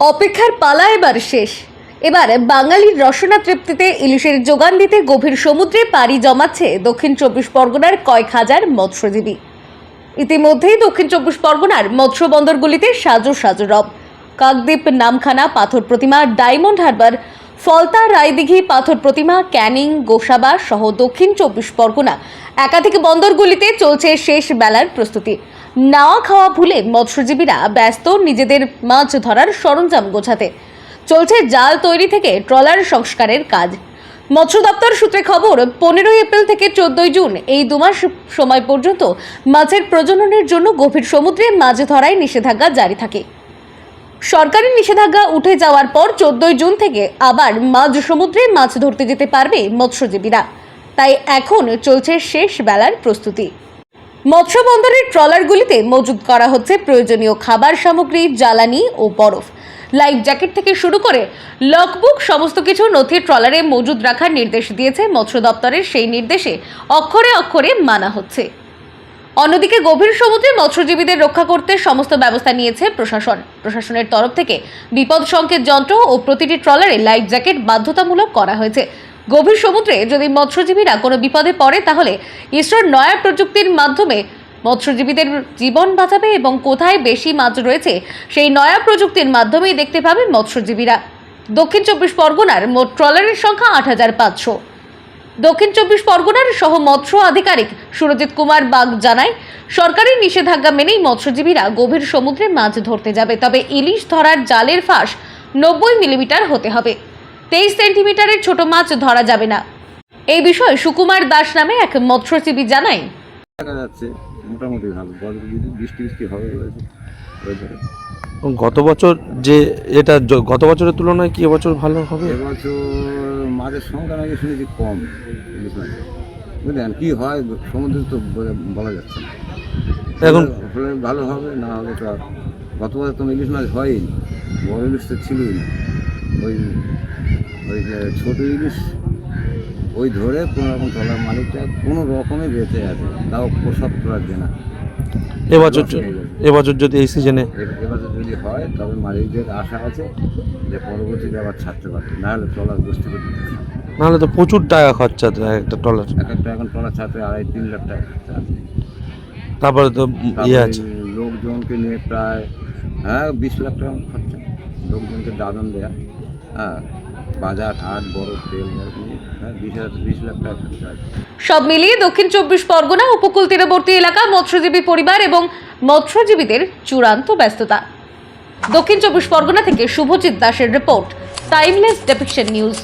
অপেক্ষার পালা এবার শেষ। এবার বাঙালির রসনা তৃপ্তিতে ইলিশের যোগান দিতে গভীর সমুদ্রে পাড়ি জমাচ্ছে দক্ষিণ চব্বিশ পরগনার কয়েক হাজার মৎস্যজীবী। ইতিমধ্যেই দক্ষিণ চব্বিশ পরগনার মৎস্য বন্দরগুলিতে সাজো সাজো রব। Kakdwip, Namkhana, Pathar Pratima, Diamond Harbour, Falta, Raydighi, Pathar Pratima, Canning, Gosaba সহ দক্ষিণ চব্বিশ পরগনা একাধিক বন্দরগুলিতে চলছে শেষ বেলার প্রস্তুতি। নাওয়া খাওয়া ভুলে মৎস্যজীবীরা ব্যস্ত নিজেদের মাছ ধরার সরঞ্জাম গোছাতে। চলছে জাল তৈরি থেকে ট্রলার সংস্কারের কাজ। মৎস্য দপ্তর সূত্রে খবর, পনেরোই এপ্রিল থেকে চোদ্দই জুন এই দুমাস সময় পর্যন্ত মাছের প্রজননের জন্য গভীর সমুদ্রে মাছ ধরায় নিষেধাজ্ঞা জারি থাকে। সরকারি নিষেধাজ্ঞা উঠে যাওয়ার পর চোদ্দই জুন থেকে আবার মাঝ সমুদ্রে মাছ ধরতে যেতে পারবে মৎস্যজীবীরা। তাই এখন চলছে শেষ বেলার প্রস্তুতি। মৎস্য বন্দরের ট্রলারগুলিতে মজুত করা হচ্ছে প্রয়োজনীয় খাবার সামগ্রী, জ্বালানি ও বরফ। লাইফ জ্যাকেট থেকে শুরু করে লকবুক সমস্ত কিছু নথি ট্রলারে মজুদ রাখার নির্দেশ দিয়েছে মৎস্য দপ্তরের সেই নির্দেশে অক্ষরে অক্ষরে মানা হচ্ছে। অন্যদিকে গভীর সমুদ্রে মৎস্যজীবীদের রক্ষা করতে সমস্ত ব্যবস্থা নিয়েছে প্রশাসন। প্রশাসনের তরফ থেকে বিপদ সংকেত যন্ত্র ও প্রতিটি ট্রলারে লাইফ জ্যাকেট বাধ্যতামূলক করা হয়েছে। গভীর সমুদ্রে যদি মৎস্যজীবীরা কোনো বিপদে পড়ে, তাহলে ইসরোর নয়া প্রযুক্তির মাধ্যমে মৎস্যজীবীদের জীবন বাঁচাবে এবং কোথায় বেশি মাছ রয়েছে, সেই নয়া প্রযুক্তির মাধ্যমেই দেখতে পাবে মৎস্যজীবীরা। দক্ষিণ চব্বিশ পরগনার মোট ট্রলারের সংখ্যা আট হাজার পাঁচশো। দক্ষিণ চব্বিশ পরগনার সহ মৎস্য আধিকারিক সুরজিৎ কুমার বাগ জানায় সরকারি নিষেধাজ্ঞা মেনেই মৎস্যজীবীরা গভীর সমুদ্রে মাছ ধরতে যাবে, তবে ইলিশ ধরার জালের ফাঁস নব্বই মিলিমিটার হতে হবে। তেইশ সেন্টিমিটারের ছোট মাছ ধরা যাবে না। এই বিষয়ে সুকুমার দাস নামে এক মৎস্যজীবী জানায়। দেখা যাচ্ছে মোটামুটি ভালো। বৃষ্টি বৃষ্টি হবে বলেছে গত বছর যে এটা গত বছরের তুলনায় কি এবছর ভালো হবে? এবছর মাছের সংখ্যা নাকি শুনেছি কম। বুঝলেন কী হয় সমুদ্রে তো বলা যাচ্ছে না। এখন হলে ভালো হবে না হলে তো গত বছর তো ইলিশ মাছ হয়ই বড় ইলিশ তো ছিলই না। ওই ওই যে ছোটো ইলিশ ওই ধরে কোনো রকম ট্রলার মালিকটা কোনো রকমে বেঁচে আছে তাও প্রসব তোলার দেনা এবছর এবছর যদি এই সিজনে এ- এবার যদি হয় তবে মালিকদের আশা আছে যে পরবর্তীতে আবার ছাড়তে পারবে নাহলে ট্রলার করতে হবে। নাহলে তো প্রচুর টাকা খরচা তো একটা ট্রলার। এক একটা এখন ট্রলার ছাড়তে আড়াই তিন লাখ টাকা খরচা আছে। তারপরে তো ইয়ে আছে। লোকজনকে নিয়ে প্রায় হ্যাঁ বিশ লাখ টাকা খরচা। লোকজনকে দাদন দেয়া হ্যাঁ। বাজার হাট বড় তেল হ্যাঁ সব মিলিয়ে দক্ষিণ চব্বিশ পরগনা, উপকূল তীরবর্তী এলাকা, মৎস্যজীবী পরিবার এবং মৎস্যজীবীদের চূড়ান্ত ব্যস্ততা। দক্ষিণ চব্বিশ পরগনা থেকে শুভজিৎ দাসের রিপোর্ট টাইমলেস ডেপিকশন নিউজ